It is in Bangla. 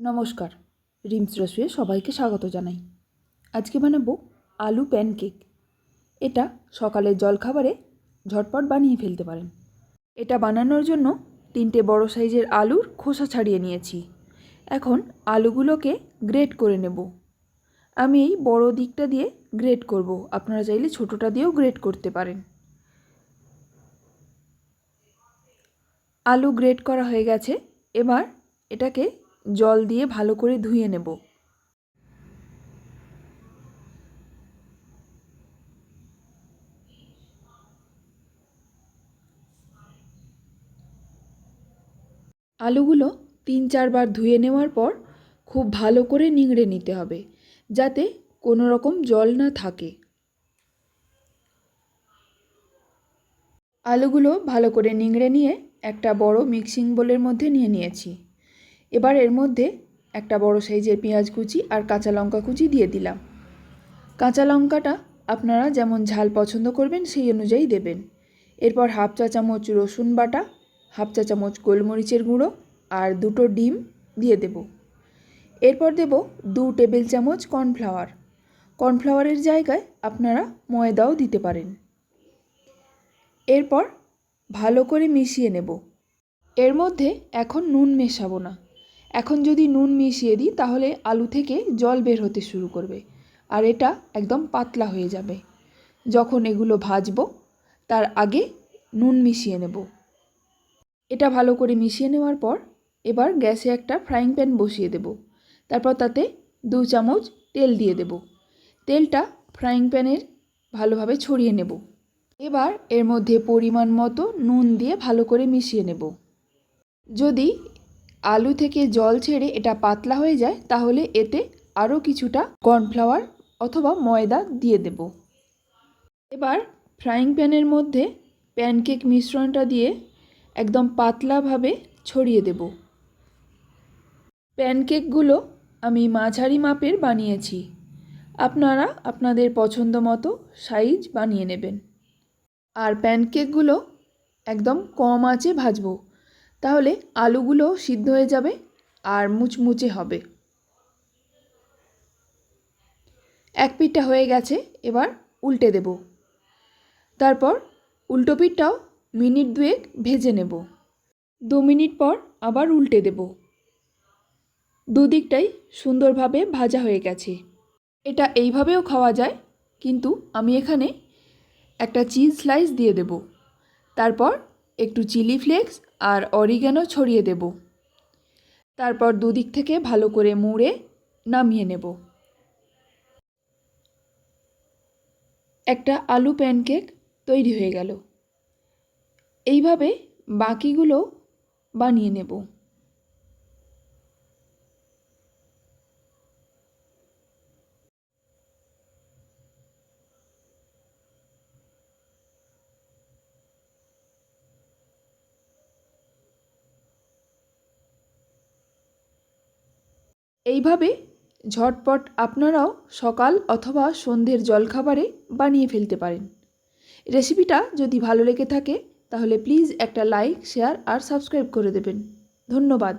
নমস্কার, রিমস রসুয়ে সবাইকে স্বাগত জানাই। আজকে বানাবো আলু প্যানকেক। এটা সকালের জলখাবারে ঝটপট বানিয়ে ফেলতে পারেন। এটা বানানোর জন্য তিনটে বড় সাইজের আলুর খোসা ছাড়িয়ে নিয়েছি। এখন আলুগুলোকে গ্রেট করে নেব। আমি এই বড় দিকটা দিয়ে গ্রেট করব। আপনারা চাইলে ছোটোটা দিয়েও গ্রেট করতে পারেন। আলু গ্রেট করা হয়ে গেছে। এবার এটাকে জল দিয়ে ভালো করে ধুয়ে নেব। আলুগুলো তিন চারবার ধুয়ে নেওয়ার পর খুব ভালো করে নিংড়ে নিতে হবে, যাতে কোনো রকম জল না থাকে। আলুগুলো ভালো করে নিংড়ে নিয়ে একটা বড় মিক্সিং বোলের মধ্যে নিয়ে নিয়েছি। এবার এর মধ্যে একটা বড় সাইজের পেঁয়াজ কুচি আর কাঁচা লঙ্কা কুচি দিয়ে দিলাম। কাঁচা লঙ্কাটা আপনারা যেমন ঝাল পছন্দ করবেন, সেই অনুযায়ী দেবেন। এরপর হাফ চা চামচ রসুন বাটা, হাফ চা চামচ গোলমরিচের গুঁড়ো আর দুটো ডিম দিয়ে দেব। এরপর দেব দু টেবিল চামচ কর্নফ্লাওয়ার। কর্নফ্লাওয়ারের জায়গায় আপনারা ময়দাও দিতে পারেন। এরপর ভালো করে মিশিয়ে নেব। এর মধ্যে এখন নুন মেশাবো না। এখন যদি নুন মিশিয়ে দিই, তাহলে আলু থেকে জল বের হতে শুরু করবে, আর এটা একদম পাতলা হয়ে যাবে। যখন এগুলো ভাজবো, তার আগে নুন মিশিয়ে নেব। এটা ভালো করে মিশিয়ে নেওয়ার পর, এবার গ্যাসে একটা ফ্রাইং প্যান বসিয়ে দেব। তারপর তাতে দু চামচ তেল দিয়ে দেব। তেলটা ফ্রাইং প্যানের ভালোভাবে ছড়িয়ে নেব। এবার এর মধ্যে পরিমাণ মতো নুন দিয়ে ভালো করে মিশিয়ে নেব। যদি আলু থেকে জল ছেড়ে এটা পাতলা হয়ে যায়, তাহলে এতে আরও কিছুটা কর্নফ্লাওয়ার অথবা ময়দা দিয়ে দেব। এবার ফ্রাইং প্যানের মধ্যে প্যানকেক মিশ্রণটা দিয়ে একদম পাতলাভাবে ছড়িয়ে দেব। প্যানকেকগুলো আমি মাঝারি মাপের বানিয়েছি। আপনারা আপনাদের পছন্দ মতো সাইজ বানিয়ে নেবেন। আর প্যানকেকগুলো একদম কম আঁচে ভাজবো। তাহলে আলুগুলো সিদ্ধ হয়ে যাবে আর মুচমুচে হবে। এক পিঠটা হয়ে গেছে, এবার উল্টে দেব। তারপর উল্টো পিঠটাও মিনিট দুয়েক ভেজে নেব। দু মিনিট পর আবার উল্টে দেব। দুদিকটাই সুন্দরভাবে ভাজা হয়ে গেছে। এটা এইভাবেও খাওয়া যায়, কিন্তু আমি এখানে একটা চিজ স্লাইস দিয়ে দেব। তারপর একটু চিলি ফ্লেক্স আর অরিগ্যানো ছড়িয়ে দেব। তারপর দুদিক থেকে ভালো করে মুড়ে নামিয়ে নেব। একটা আলু প্যানকেক তৈরি হয়ে গেল। এইভাবে বাকিগুলো বানিয়ে নেব। এইভাবে ঝটপট আপনারাও সকাল অথবা সন্ধ্যের জলখাবারে বানিয়ে ফেলতে পারেন। রেসিপিটা যদি ভালো লেগে থাকে, তাহলে প্লিজ একটা লাইক, শেয়ার আর সাবস্ক্রাইব করে দেবেন। ধন্যবাদ।